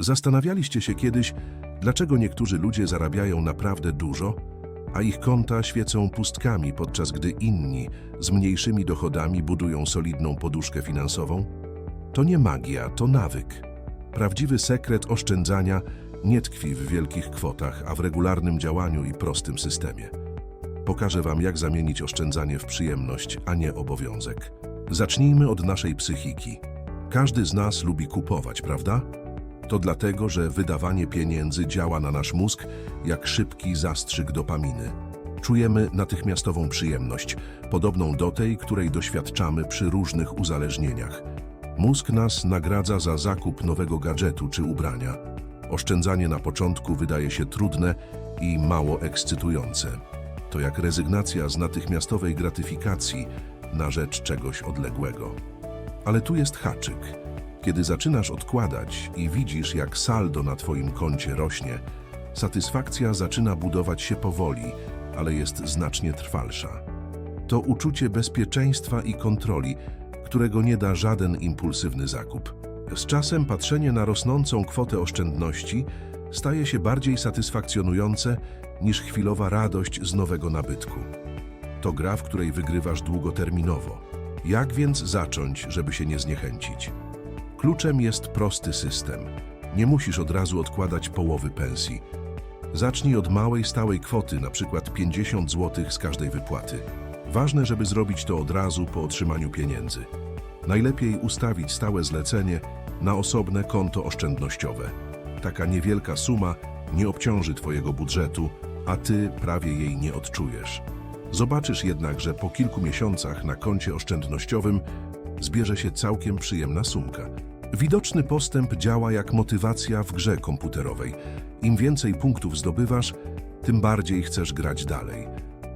Zastanawialiście się kiedyś, dlaczego niektórzy ludzie zarabiają naprawdę dużo, a ich konta świecą pustkami, podczas gdy inni z mniejszymi dochodami budują solidną poduszkę finansową? To nie magia, to nawyk. Prawdziwy sekret oszczędzania nie tkwi w wielkich kwotach, a w regularnym działaniu i prostym systemie. Pokażę Wam, jak zamienić oszczędzanie w przyjemność, a nie obowiązek. Zacznijmy od naszej psychiki. Każdy z nas lubi kupować, prawda? To dlatego, że wydawanie pieniędzy działa na nasz mózg jak szybki zastrzyk dopaminy. Czujemy natychmiastową przyjemność, podobną do tej, której doświadczamy przy różnych uzależnieniach. Mózg nas nagradza za zakup nowego gadżetu czy ubrania. Oszczędzanie na początku wydaje się trudne i mało ekscytujące. To jak rezygnacja z natychmiastowej gratyfikacji na rzecz czegoś odległego. Ale tu jest haczyk. Kiedy zaczynasz odkładać i widzisz, jak saldo na Twoim koncie rośnie, satysfakcja zaczyna budować się powoli, ale jest znacznie trwalsza. To uczucie bezpieczeństwa i kontroli, którego nie da żaden impulsywny zakup. Z czasem patrzenie na rosnącą kwotę oszczędności staje się bardziej satysfakcjonujące niż chwilowa radość z nowego nabytku. To gra, w której wygrywasz długoterminowo. Jak więc zacząć, żeby się nie zniechęcić? Kluczem jest prosty system. Nie musisz od razu odkładać połowy pensji. Zacznij od małej, stałej kwoty, przykład 50 zł z każdej wypłaty. Ważne, żeby zrobić to od razu po otrzymaniu pieniędzy. Najlepiej ustawić stałe zlecenie na osobne konto oszczędnościowe. Taka niewielka suma nie obciąży Twojego budżetu, a Ty prawie jej nie odczujesz. Zobaczysz jednak, że po kilku miesiącach na koncie oszczędnościowym zbierze się całkiem przyjemna sumka. Widoczny postęp działa jak motywacja w grze komputerowej. Im więcej punktów zdobywasz, tym bardziej chcesz grać dalej.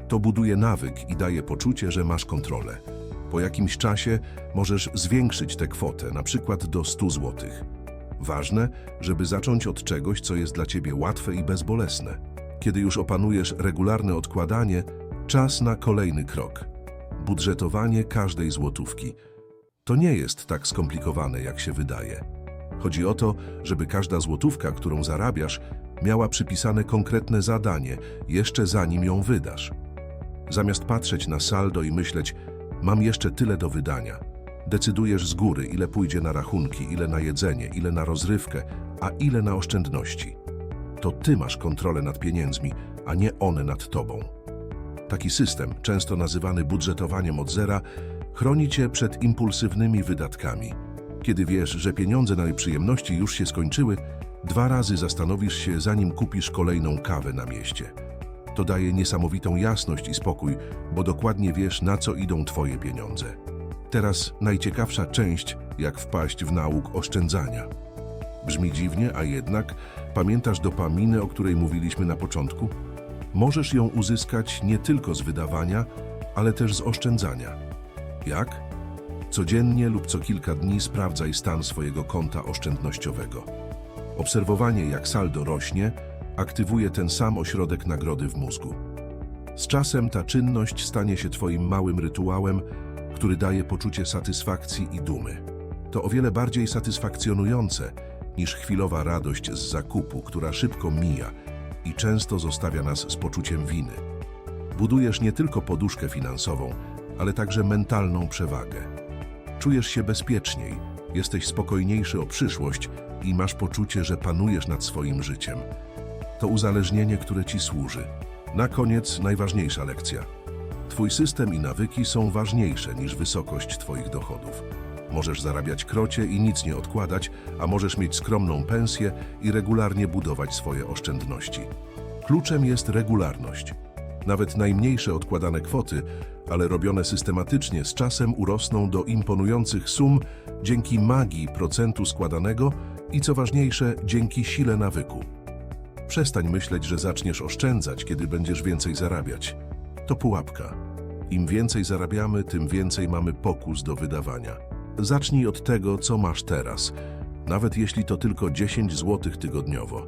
To buduje nawyk i daje poczucie, że masz kontrolę. Po jakimś czasie możesz zwiększyć tę kwotę, na przykład do 100 zł. Ważne, żeby zacząć od czegoś, co jest dla Ciebie łatwe i bezbolesne. Kiedy już opanujesz regularne odkładanie, czas na kolejny krok. Budżetowanie każdej złotówki. To nie jest tak skomplikowane, jak się wydaje. Chodzi o to, żeby każda złotówka, którą zarabiasz, miała przypisane konkretne zadanie, jeszcze zanim ją wydasz. Zamiast patrzeć na saldo i myśleć, mam jeszcze tyle do wydania, decydujesz z góry, ile pójdzie na rachunki, ile na jedzenie, ile na rozrywkę, a ile na oszczędności. To ty masz kontrolę nad pieniędzmi, a nie one nad tobą. Taki system, często nazywany budżetowaniem od zera, chroni cię przed impulsywnymi wydatkami. Kiedy wiesz, że pieniądze na przyjemności już się skończyły, dwa razy zastanowisz się, zanim kupisz kolejną kawę na mieście. To daje niesamowitą jasność i spokój, bo dokładnie wiesz, na co idą twoje pieniądze. Teraz najciekawsza część, jak wpaść w nauk oszczędzania. Brzmi dziwnie, a jednak pamiętasz dopaminę, o której mówiliśmy na początku? Możesz ją uzyskać nie tylko z wydawania, ale też z oszczędzania. Jak? Codziennie lub co kilka dni sprawdzaj stan swojego konta oszczędnościowego. Obserwowanie, jak saldo rośnie, aktywuje ten sam ośrodek nagrody w mózgu. Z czasem ta czynność stanie się Twoim małym rytuałem, który daje poczucie satysfakcji i dumy. To o wiele bardziej satysfakcjonujące niż chwilowa radość z zakupu, która szybko mija i często zostawia nas z poczuciem winy. Budujesz nie tylko poduszkę finansową, ale także mentalną przewagę. Czujesz się bezpieczniej, jesteś spokojniejszy o przyszłość i masz poczucie, że panujesz nad swoim życiem. To uzależnienie, które ci służy. Na koniec najważniejsza lekcja. Twój system i nawyki są ważniejsze niż wysokość Twoich dochodów. Możesz zarabiać krocie i nic nie odkładać, a możesz mieć skromną pensję i regularnie budować swoje oszczędności. Kluczem jest regularność. Nawet najmniejsze odkładane kwoty, ale robione systematycznie z czasem urosną do imponujących sum dzięki magii procentu składanego i co ważniejsze, dzięki sile nawyku. Przestań myśleć, że zaczniesz oszczędzać, kiedy będziesz więcej zarabiać. To pułapka. Im więcej zarabiamy, tym więcej mamy pokus do wydawania. Zacznij od tego, co masz teraz, nawet jeśli to tylko 10 zł tygodniowo.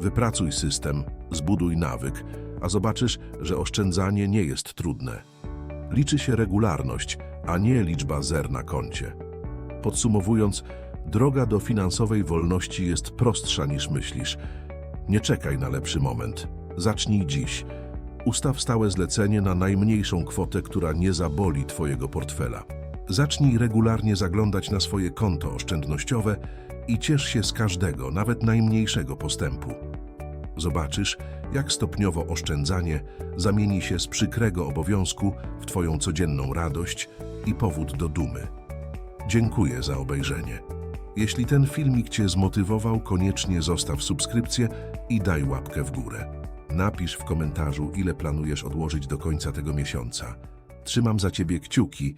Wypracuj system, zbuduj nawyk, a zobaczysz, że oszczędzanie nie jest trudne. Liczy się regularność, a nie liczba zer na koncie. Podsumowując, Droga do finansowej wolności jest prostsza niż myślisz. Nie czekaj na lepszy moment. Zacznij dziś. Ustaw stałe zlecenie na najmniejszą kwotę, która nie zaboli Twojego portfela. Zacznij regularnie zaglądać na swoje konto oszczędnościowe i ciesz się z każdego, nawet najmniejszego postępu. Zobaczysz, jak stopniowo oszczędzanie zamieni się z przykrego obowiązku w Twoją codzienną radość i powód do dumy. Dziękuję za obejrzenie. Jeśli ten filmik Cię zmotywował, koniecznie zostaw subskrypcję i daj łapkę w górę. Napisz w komentarzu, ile planujesz odłożyć do końca tego miesiąca. Trzymam za Ciebie kciuki